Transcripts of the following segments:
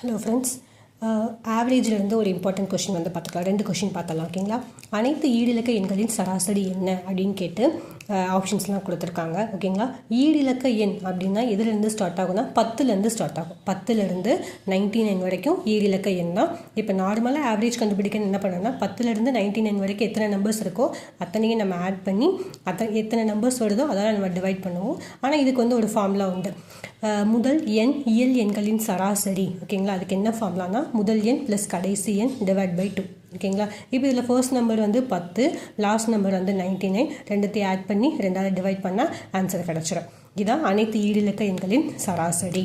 Hello friends ஆவரேஜ்லேருந்து ஒரு important question வந்து பார்த்துக்கலாம். ரெண்டு கொஷின் பார்த்தலாம் ஓகேங்களா அனைத்து ஈடிலக்க எண்களின் சராசரி என்ன அப்படின்னு கேட்டு uh, ஆப்ஷன்ஸ்லாம் கொடுத்துருக்காங்க ஓகேங்களா ஈடிலக்க எண் அப்படின்னா எதுலேருந்து ஸ்டார்ட் ஆகும்னா பத்துலேருந்து ஸ்டார்ட் ஆகும். பத்துலேருந்து நைன்டி நைன் வரைக்கும் ஈடிலக்க எண் தான். இப்போ நார்மலாக ஆவரேஜ் கண்டுபிடிக்க என்ன பண்ணணும்னா பத்துலேருந்து நைன்டி நைன் வரைக்கும் எத்தனை நம்பர்ஸ் இருக்கோ அத்தனையும் நம்ம ஆட் பண்ணி அத்தனை எத்தனை நம்பர்ஸ் வருதோ அதெல்லாம் நம்ம டிவைட் பண்ணுவோம். ஆனால் இதுக்கு வந்து ஒரு ஃபார்முலா உண்டு. முதல் எண் இயல் எண்களின் சராசரி. ஓகேங்களா? அதுக்கு என்ன ஃபார்முலானா முதல் எண் ப்ளஸ் கடைசி எண் டிவைட் பை டூ ஓகேங்களா? இப்போ இதில் ஃபர்ஸ்ட் நம்பர் வந்து பத்து லாஸ்ட் நம்பர் வந்து நைன்டி நைன் ரெண்டுத்தையும் ஆட் பண்ணி ரெண்டாவது டிவைட் பண்ணால் ஆன்சர் கிடச்சிடும் இதுதான் அனைத்து ஈடிலக்க எண்களின் சராசரி.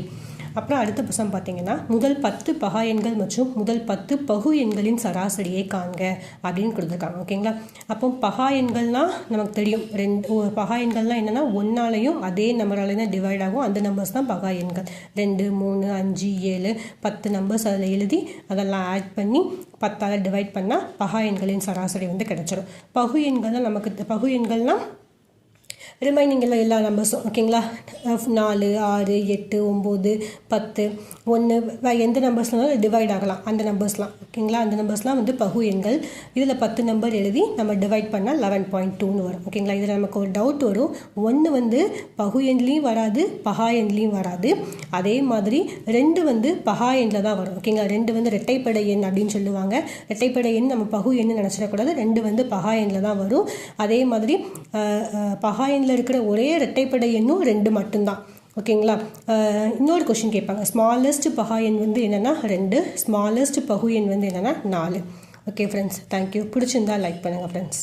அப்புறம் அடுத்த புசம் பார்த்தீங்கன்னா முதல் பத்து பகா எண்கள் மற்றும் முதல் பத்து பகு எண்களின் சராசரியை காண்க அப்படின்னு கொடுத்துருக்காங்க. ஓகேங்களா? அப்போ பகா எண்கள்னால் நமக்கு தெரியும். ரெண்டு பகா எண்கள்லாம் என்னென்னா ஒன்றாலையும் அதே நம்பராலையும் தான் டிவைட் ஆகும். அந்த நம்பர்ஸ் தான் பகா எண்கள். ரெண்டு மூணு அஞ்சு ஏழு பத்து நம்பர்ஸ் அதில் எழுதி அதெல்லாம் ஆட் பண்ணி பத்தால் டிவைட் பண்ணால் பகா எண்களின் சராசரி வந்து கிடச்சிடும் பகு எண்கள்னால் நமக்கு பகு எண்கள்னால் ரிமைனிங் எல்லாம் எல்லா நம்பர்ஸும் ஓகேங்களா நாலு ஆறு எட்டு ஒம்பது பத்து ஒன்று எந்த நம்பர்ஸ்னாலும் டிவைட் ஆகலாம். அந்த நம்பர்ஸ்லாம் ஓகேங்களா அந்த நம்பர்ஸ்லாம் வந்து பகு எண்கள். இதில் பத்து நம்பர் எழுதி நம்ம டிவைட் பண்ணால் லெவன் பாயிண்ட் டூன்னு வரும். ஓகேங்களா இதில் நமக்கு ஒரு டவுட் வரும். ஒன்று வந்து பகு எண்லேயும் வராது பகா எண்லேயும் வராது. அதே மாதிரி ரெண்டு வந்து பகா எண்ணில் தான் வரும். ஓகேங்களா ரெண்டு வந்து ரெட்டைப்படை எண் அப்படின்னு சொல்லுவாங்க. ரெட்டைப்படை எண் நம்ம பகு எண்ணு நினச்சிடக்கூடாது. ரெண்டு வந்து பகா எண்ணில் தான் வரும். அதே மாதிரி பகா எண் லைனில் இருக்கிற ஒரே இரட்டைப்படை எண்ணும் ரெண்டு மட்டும்தான். ஓகேங்களா? இன்னொரு கொஷின் கேட்பாங்க. ஸ்மாலஸ்ட் பகா எண் வந்து என்னென்னா ரெண்டு ஸ்மாலஸ்ட் பகு எண் வந்து என்னென்னா நாலு. ஓகே ஃப்ரெண்ட்ஸ் தேங்க்யூ பிடிச்சிருந்தா லைக் பண்ணுங்கள் ஃப்ரெண்ட்ஸ்